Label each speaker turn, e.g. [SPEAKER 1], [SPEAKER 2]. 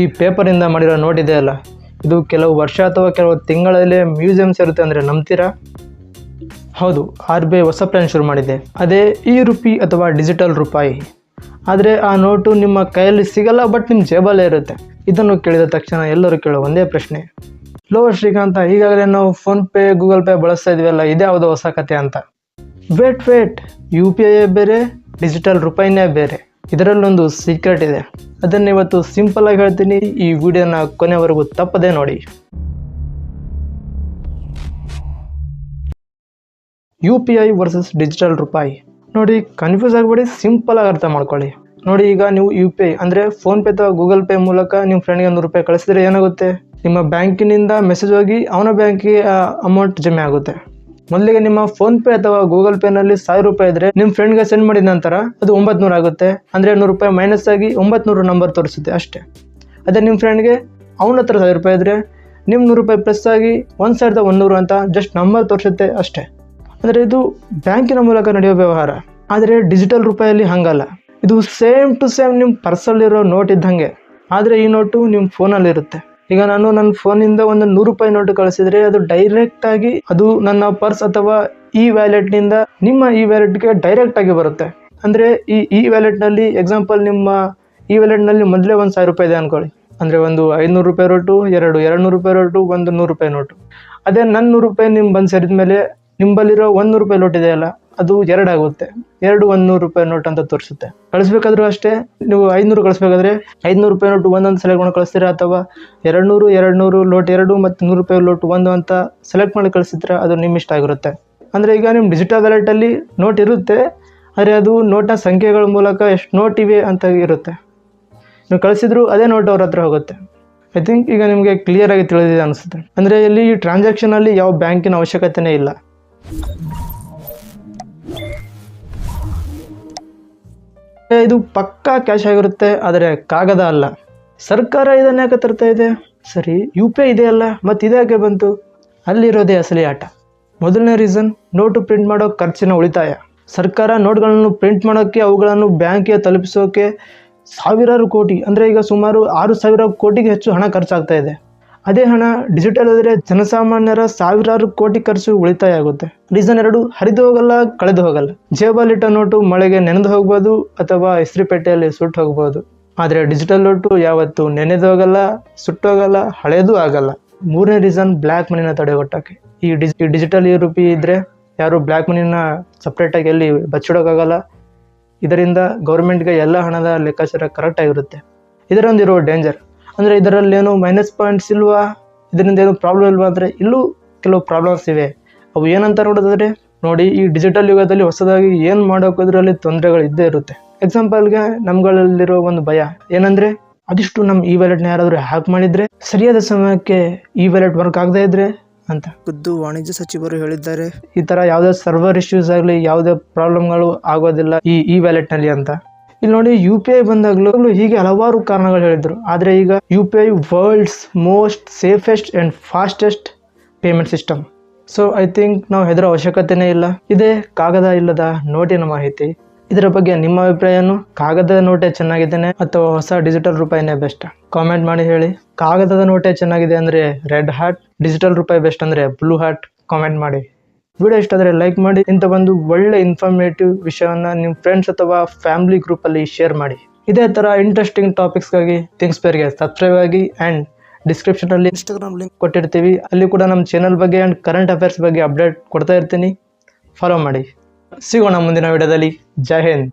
[SPEAKER 1] ಈ ಪೇಪರಿಂದ ಮಾಡಿರೋ ನೋಟ್ ಇದೆಯಲ್ಲ ಇದು ಕೆಲವು ವರ್ಷ ಅಥವಾ ಕೆಲವು ತಿಂಗಳಲ್ಲಿ ಮ್ಯೂಸಿಯಂ ಇರುತ್ತೆ ಅಂದರೆ ನಂಬ್ತೀರಾ? ಹೌದು, ಆರ್ ಬಿ ಐ ಹೊಸ ಪ್ಲ್ಯಾನ್ ಶುರು ಮಾಡಿದೆ. ಅದೇ ಈ ರುಪಿ ಅಥವಾ ಡಿಜಿಟಲ್ ರೂಪಾಯಿ. ಆದರೆ ಆ ನೋಟು ನಿಮ್ಮ ಕೈಯಲ್ಲಿ ಸಿಗಲ್ಲ ಬಟ್ ನಿಮ್ಮ ಜೇಬಲ್ಲೇ ಇರುತ್ತೆ. ಇದನ್ನು ಕೇಳಿದ ತಕ್ಷಣ ಎಲ್ಲರೂ ಕೇಳೋ ಒಂದೇ ಪ್ರಶ್ನೆ. ಲೋ ಶ್ರೀಕಾಂತ, ಈಗಾಗಲೇ ನಾವು ಫೋನ್ಪೇ ಗೂಗಲ್ ಪೇ ಬಳಸ್ತಾ ಇದೀವಲ್ಲ ಇದೇ ಯಾವುದೋ ಹೊಸ ಕತೆ ಅಂತ? Wait wait U P I ಬೇರೆ ಡಿಜಿಟಲ್ ರೂಪಾಯಿನೇ ಬೇರೆ. ಇದರಲ್ಲೊಂದು ಸೀಕ್ರೆಟ್ ಇದೆ. ಅದನ್ನು ಇವತ್ತು ಸಿಂಪಲ್ ಆಗಿ ಹೇಳ್ತೀನಿ. ಈ ವಿಡಿಯೋನ ಕೊನೆವರೆಗೂ ತಪ್ಪದೆ ನೋಡಿ. U P I versus digital ರೂಪಾಯಿ. ನೋಡಿ ಕನ್ಫ್ಯೂಸ್ ಆಗಬೇಡಿ ಸಿಂಪಲ್ ಆಗಿ ಅರ್ಥ ಮಾಡ್ಕೊಳ್ಳಿ. ನೋಡಿ, ಈಗ ನೀವು ಯು ಪಿ ಐ ಅಂದರೆ ಫೋನ್ಪೇ ಅಥವಾ ಗೂಗಲ್ ಪೇ ಮೂಲಕ ನಿಮ್ಮ ಫ್ರೆಂಡ್ಗೆ ಒಂದು ರೂಪಾಯಿ ಕಳಿಸಿದ್ರೆ ಏನಾಗುತ್ತೆ? ನಿಮ್ಮ ಬ್ಯಾಂಕಿನಿಂದ ಮೆಸೇಜ್ ಹೋಗಿ ಅವನ ಬ್ಯಾಂಕಿಗೆ ಅಮೌಂಟ್ ಜಮೆ ಆಗುತ್ತೆ. ಮೊದಲಿಗೆ ನಿಮ್ಮ ಫೋನ್ ಪೇ ಅಥವಾ ಗೂಗಲ್ ಪೇನಲ್ಲಿ ಸಾವಿರ ರೂಪಾಯಿ ಇದ್ರೆ ನಿಮ್ಮ ಫ್ರೆಂಡ್ಗೆ ಸೆಂಡ್ ಮಾಡಿದ ನಂತರ ಅದು ಒಂಬತ್ನೂರು ಆಗುತ್ತೆ. ಅಂದ್ರೆ ನೂರು ರೂಪಾಯಿ ಮೈನಸ್ ಆಗಿ ಒಂಬತ್ನೂರು ನಂಬರ್ ತೋರಿಸುತ್ತೆ ಅಷ್ಟೇ. ಅದೇ ನಿಮ್ಮ ಫ್ರೆಂಡ್ಗೆ ಅವನ ಹತ್ರ ಸಾವಿರ ರೂಪಾಯಿ ಇದ್ರೆ ನಿಮ್ಮ ನೂರು ರೂಪಾಯಿ ಪ್ಲಸ್ ಆಗಿ ಒಂದು ಸಾವಿರದ ಒಂದೂರು ಅಂತ ಜಸ್ಟ್ ನಂಬರ್ ತೋರಿಸುತ್ತೆ ಅಷ್ಟೇ. ಅಂದ್ರೆ ಇದು ಬ್ಯಾಂಕಿನ ಮೂಲಕ ನಡೆಯುವ ವ್ಯವಹಾರ. ಆದರೆ ಡಿಜಿಟಲ್ ರೂಪಾಯಲ್ಲಿ ಹಂಗಲ್ಲ. ಇದು ಸೇಮ್ ಟು ಸೇಮ್ ನಿಮ್ಮ ಪರ್ಸಲ್ಲಿರೋ ನೋಟ್ ಇದ್ದಂಗೆ. ಆದರೆ ಈ ನೋಟು ನಿಮ್ಮ ಫೋನಲ್ಲಿರುತ್ತೆ ಈಗ ನಾನು ನನ್ನ ಫೋನಿಂದ ಒಂದು ನೂರು ರೂಪಾಯಿ ನೋಟು ಕಳಿಸಿದ್ರೆ ಅದು ಡೈರೆಕ್ಟ್ ಆಗಿ ಅದು ನನ್ನ ಪರ್ಸ್ ಅಥವಾ ಇ ವ್ಯಾಲೆಟ್ನಿಂದ ನಿಮ್ಮ ಇ ವ್ಯಾಲೆಟ್ಗೆ ಡೈರೆಕ್ಟ್ ಆಗಿ ಬರುತ್ತೆ. ಅಂದರೆ ಈ ಇ ವ್ಯಾಲೆಟ್ನಲ್ಲಿ ಎಕ್ಸಾಂಪಲ್ ನಿಮ್ಮ ಈ ವ್ಯಾಲೆಟ್ನಲ್ಲಿ ಮೊದಲೇ ಒಂದು ಸಾವಿರ ರೂಪಾಯಿ ಇದೆ ಅನ್ಕೊಳ್ಳಿ. ಅಂದರೆ ಒಂದು ಐನೂರು ರೂಪಾಯಿ ನೋಟು, ಎರಡು ಎರಡು ನೂರು ರೂಪಾಯಿ ನೋಟು, ಒಂದು ನೂರು ರೂಪಾಯಿ ನೋಟು. ಅದೇ ನನ್ನ ನೂರು ರೂಪಾಯಿ ನಿಮ್ಮ ಬಂದು ಸೇರಿದ ಮೇಲೆ ನಿಂಬಲ್ಲಿರೋ ಒಂದು ನೂರು ರೂಪಾಯಿ ನೋಟ್ ಇದೆಯಲ್ಲ ಅದು ಎರಡಾಗುತ್ತೆ ಎರಡು ಒಂದು ನೂರು ರೂಪಾಯಿ ನೋಟ್ ಅಂತ ತೋರಿಸುತ್ತೆ. ಕಳಿಸ್ಬೇಕಾದ್ರೂ ಅಷ್ಟೇ, ನೀವು ಐನೂರು ಕಳಿಸ್ಬೇಕಾದ್ರೆ ಐದುನೂರು ರೂಪಾಯಿ ನೋಟ್ ಒಂದೊಂದು ಸೆಲೆಕ್ಟ್ ಮಾಡಿ ಕಳಿಸ್ತೀರಾ ಅಥವಾ ಎರಡು ನೂರು ಎರಡು ನೂರು ಲೋಟ್ ಎರಡು ಮತ್ತು ನೂರು ರೂಪಾಯಿ ಲೋಟ್ ಒಂದು ಅಂತ ಸೆಲೆಕ್ಟ್ ಮಾಡಿ ಕಳಿಸಿದ್ರೆ ಅದು ನಿಮ್ಮ ಇಷ್ಟ ಆಗಿರುತ್ತೆ. ಅಂದರೆ ಈಗ ನಿಮ್ಮ ಡಿಜಿಟಲ್ ವ್ಯಾಲೆಟಲ್ಲಿ ನೋಟ್ ಇರುತ್ತೆ, ಆದರೆ ಅದು ನೋಟ್ನ ಸಂಖ್ಯೆಗಳ ಮೂಲಕ ಎಷ್ಟು ನೋಟ್ ಇವೆ ಅಂತ ಇರುತ್ತೆ. ನೀವು ಕಳಿಸಿದ್ರು ಅದೇ ನೋಟ್ ಅವ್ರ ಹತ್ರ ಹೋಗುತ್ತೆ. ಐ ಥಿಂಕ್ ಈಗ ನಿಮಗೆ ಕ್ಲಿಯರ್ ಆಗಿ ತಿಳಿದಿದೆ ಅನಿಸುತ್ತೆ. ಅಂದರೆ ಇಲ್ಲಿ ಟ್ರಾನ್ಸಾಕ್ಷನಲ್ಲಿ ಯಾವ ಬ್ಯಾಂಕಿನ ಅವಶ್ಯಕತೆನೇ ಇಲ್ಲ. ಇದು ಪಕ್ಕಾ ಕ್ಯಾಶ್ ಆಗಿರುತ್ತೆ, ಆದರೆ ಕಾಗದ ಅಲ್ಲ. ಸರ್ಕಾರ ಇದನ್ನ ಯಾಕೆ ತರ್ತಾ ಇದೆ? ಸರಿ ಯು ಪಿ ಐ ಇದೆಯಲ್ಲ ಮತ್ತೆ ಇದ್ಯಾಕೆ ಬಂತು? ಅಲ್ಲಿರೋದೇ ಅಸಲಿ ಆಟ. ಮೊದಲನೇ ರೀಸನ್ ನೋಟು ಪ್ರಿಂಟ್ ಮಾಡೋ ಖರ್ಚಿನ ಉಳಿತಾಯ. ಸರ್ಕಾರ ನೋಟ್ಗಳನ್ನು ಪ್ರಿಂಟ್ ಮಾಡೋಕ್ಕೆ, ಅವುಗಳನ್ನು ಬ್ಯಾಂಕಿಗೆ ತಲುಪಿಸೋಕೆ ಸಾವಿರಾರು ಕೋಟಿ, ಅಂದರೆ ಈಗ ಸುಮಾರು ಆರು ಸಾವಿರ ಕೋಟಿಗೆ ಹೆಚ್ಚು ಹಣ ಖರ್ಚಾಗ್ತಾ ಇದೆ. ಅದೇ ಹಣ ಡಿಜಿಟಲ್ ಆದರೆ ಜನಸಾಮಾನ್ಯರ ಸಾವಿರಾರು ಕೋಟಿ ಖರ್ಚು ಉಳಿತಾಯ ಆಗುತ್ತೆ ರೀಸನ್ ಎರಡು, ಹರಿದು ಹೋಗಲ್ಲ, ಕಳೆದು ಹೋಗಲ್ಲ. ಜೇಬಲ್ಲಿಟ್ಟ ನೋಟು ಮಳೆಗೆ ನೆನೆದು ಹೋಗ್ಬೋದು ಅಥವಾ ಇಸ್ತ್ರಿ ಪೆಟ್ಟೆಯಲ್ಲಿ ಸುಟ್ಟು ಹೋಗ್ಬೋದು. ಆದರೆ ಡಿಜಿಟಲ್ ನೋಟು ಯಾವತ್ತು ನೆನೆದು ಹೋಗಲ್ಲ ಸುಟ್ಟೋಗಲ್ಲ ಹಳೇದು ಆಗಲ್ಲ. ಮೂರನೇ ರೀಸನ್ ಬ್ಲ್ಯಾಕ್ ಮನಿನ ತಡೆಗಟ್ಟಕ್ಕೆ ಈ ಈ ಡಿಜಿಟಲ್ ಈ ರೂಪಿ ಇದ್ರೆ ಯಾರು ಬ್ಲ್ಯಾಕ್ ಮನಿನ ಸಪ್ರೇಟಾಗಿ ಎಲ್ಲಿ ಬಚ್ಚಿಡೋಕ್ಕಾಗಲ್ಲ. ಇದರಿಂದ ಗೌರ್ಮೆಂಟ್ಗೆ ಎಲ್ಲ ಹಣದ ಲೆಕ್ಕಾಚಾರ ಕರೆಕ್ಟ್ ಆಗಿರುತ್ತೆ. ಇದರೊಂದಿರೋ ಡೇಂಜರ್ ಅಂದರೆ ಇದರಲ್ಲಿ ಏನು ಮೈನಸ್ ಪಾಯಿಂಟ್ಸ್ ಇಲ್ವಾ? ಇದರಿಂದ ಏನು ಪ್ರಾಬ್ಲಮ್ ಇಲ್ವಾ ಅಂದರೆ ಇಲ್ಲೂ ಕೆಲವು ಪ್ರಾಬ್ಲಮ್ಸ್ ಇವೆ. ಅವು ಏನಂತ ನೋಡೋದಾದ್ರೆ ನೋಡಿ ಈ ಡಿಜಿಟಲ್ ಯುಗದಲ್ಲಿ ಹೊಸದಾಗಿ ಏನು ಮಾಡೋಕೋದ್ರಲ್ಲಿ ತೊಂದರೆಗಳು ಇದ್ದೇ ಇರುತ್ತೆ. ಎಕ್ಸಾಂಪಲ್ಗೆ ನಮ್ಗಳಲ್ಲಿರೋ ಒಂದು ಭಯ. ಏನಂದ್ರೆ ಅದಿಷ್ಟು ನಮ್ಮ ಈ ವ್ಯಾಲೆಟ್ನ ಯಾರಾದರೂ ಹ್ಯಾಕ್ ಮಾಡಿದ್ರೆ ಸರಿಯಾದ ಸಮಯಕ್ಕೆ ಈ ವ್ಯಾಲೆಟ್ ವರ್ಕ್ ಆಗದೇ ಇದ್ರೆ ಅಂತ.
[SPEAKER 2] ಖುದ್ದು ವಾಣಿಜ್ಯ ಸಚಿವರು ಹೇಳಿದ್ದಾರೆ.
[SPEAKER 1] ಈ ತರ ಯಾವುದೇ ಸರ್ವರ್ ಇಶ್ಯೂಸ್ ಆಗಲಿ ಯಾವುದೇ ಪ್ರಾಬ್ಲಮ್ಗಳು ಆಗೋದಿಲ್ಲ ಈ ಈ ವ್ಯಾಲೆಟ್ನಲ್ಲಿ ಅಂತ. ಇಲ್ಲಿ ನೋಡಿ ಯು ಪಿ ಐ ಬಂದಾಗಲೂ ಹೀಗೆ ಹಲವಾರು ಕಾರಣಗಳು ಹೇಳಿದ್ರು. ಆದರೆ ಈಗ U P I world's most safest and fastest payment system so I think ನಾವು ಹೆದರೋ ಅವಶ್ಯಕತೆನೇ ಇಲ್ಲ. ಇದೇ ಕಾಗದ ಇಲ್ಲದ ನೋಟಿನ ಮಾಹಿತಿ. ಇದರ ಬಗ್ಗೆ ನಿಮ್ಮ ಅಭಿಪ್ರಾಯನು ಕಾಗದದ ನೋಟೆ ಚೆನ್ನಾಗಿದ್ದೇನೆ ಅಥವಾ ಹೊಸ ಡಿಜಿಟಲ್ ರೂಪಾಯಿನೇ ಬೆಸ್ಟ್ ಕಾಮೆಂಟ್ ಮಾಡಿ ಹೇಳಿ. ಕಾಗದದ ನೋಟೆ ಚೆನ್ನಾಗಿದೆ ಅಂದರೆ ರೆಡ್ ಹಾರ್ಟ್ ಡಿಜಿಟಲ್ ರೂಪಾಯಿ ಬೆಸ್ಟ್ ಅಂದರೆ ಬ್ಲೂ ಹಾರ್ಟ್ ಕಾಮೆಂಟ್ ಮಾಡಿ. ವಿಡಿಯೋ ಇಷ್ಟ ಆದರೆ ಲೈಕ್ ಮಾಡಿ ಇಂಥ ಒಂದು ಒಳ್ಳೆ ಇನ್ಫಾರ್ಮೇಟಿವ್ ವಿಷಯವನ್ನು ನಿಮ್ಮ ಫ್ರೆಂಡ್ಸ್ ಅಥವಾ ಫ್ಯಾಮಿಲಿ ಗ್ರೂಪಲ್ಲಿ ಶೇರ್ ಮಾಡಿ. ಇದೇ ಥರ ಇಂಟ್ರೆಸ್ಟಿಂಗ್ ಟಾಪಿಕ್ಸ್ಗಾಗಿ ಥಿಂಗ್ಸ್ ಪೇರ್ಗೆ ಸಬ್ಸ್ಕ್ರೈಬ್ ಆಗಿ ಆ್ಯಂಡ್ ಡಿಸ್ಕ್ರಿಪ್ಷನಲ್ಲಿ
[SPEAKER 2] ಇನ್ಸ್ಟಾಗ್ರಾಮ್ ಲಿಂಕ್
[SPEAKER 1] ಕೊಟ್ಟಿರ್ತೀವಿ. ಅಲ್ಲಿ ಕೂಡ ನಮ್ಮ ಚಾನಲ್ ಬಗ್ಗೆ ಆ್ಯಂಡ್ ಕರೆಂಟ್ ಅಫೇರ್ಸ್ ಬಗ್ಗೆ ಅಪ್ಡೇಟ್ ಕೊಡ್ತಾ ಇರ್ತೀನಿ. ಫಾಲೋ ಮಾಡಿ. ಸಿಗೋಣ ಮುಂದಿನ ವಿಡಿಯೋದಲ್ಲಿ. ಜೈ ಹಿಂದ್.